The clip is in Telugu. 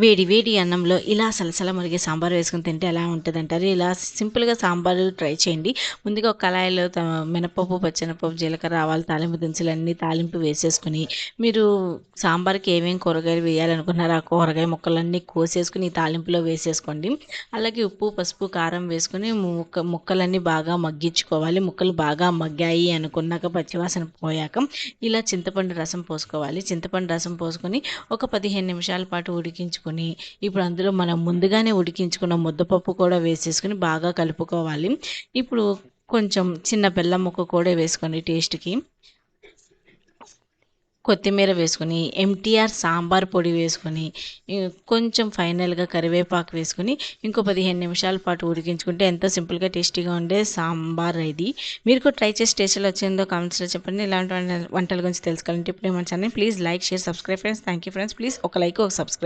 వేడి వేడి అన్నంలో ఇలా సలసల మురిగే సాంబార్ వేసుకుని తింటే ఎలా ఉంటుంది అంటారు ఇలా సింపుల్గా సాంబార్ ట్రై చేయండి. ముందుగా ఒక కళాయిలో త- మినపప్పు పచ్చెనపప్పు జీలకర్ర ఆవాలు తాలింపు దినుసులు అన్నీ తాలింపు వేసేసుకుని మీరు సాంబార్కి ఏమేమి కూరగాయలు వేయాలనుకున్నారో ఆ కూరగాయ ముక్కలన్నీ కోసేసుకుని తాలింపులో వేసేసుకోండి. అలాగే ఉప్పు పసుపు కారం వేసుకుని ముక్క ముక్కలన్నీ బాగా మగ్గించుకోవాలి. ముక్కలు బాగా మగ్గాయి అనుకున్నాక పచ్చివాసన పోయాక ఇలా చింతపండు రసం పోసుకోవాలి. చింతపండు రసం పోసుకొని ఒక పదిహేను నిమిషాల పాటు ఉడికించుకొని ఇప్పుడు అందులో మనం ముందుగానే ఉడికించుకున్న ముద్దపప్పు కూడా వేసేసుకుని బాగా కలుపుకోవాలి. ఇప్పుడు కొంచెం చిన్న బెల్లం ముక్క కూడా వేసుకోండి టేస్ట్కి కొత్తిమీర వేసుకొని ఎంటీఆర్ సాంబార్ పొడి వేసుకొని కొంచెం ఫైనల్గా కరివేపాకు వేసుకొని ఇంకో పదిహేను నిమిషాల పాటు ఉడికించుకుంటే ఎంతో సింపుల్గా టేస్టీగా ఉండే సాంబార్ ఇది. మీరు కూడా ట్రై చేసి టేస్ట్లో వచ్చిందో కామెంట్స్లో చెప్పండి. ఇలాంటి వంటల గురించి తెలుసుకోవాలంటే ఇప్పుడు ఏమంటాను please like share subscribe friends thank you friends please ఒక లైక్ ఒక సబ్స్క్రైబ్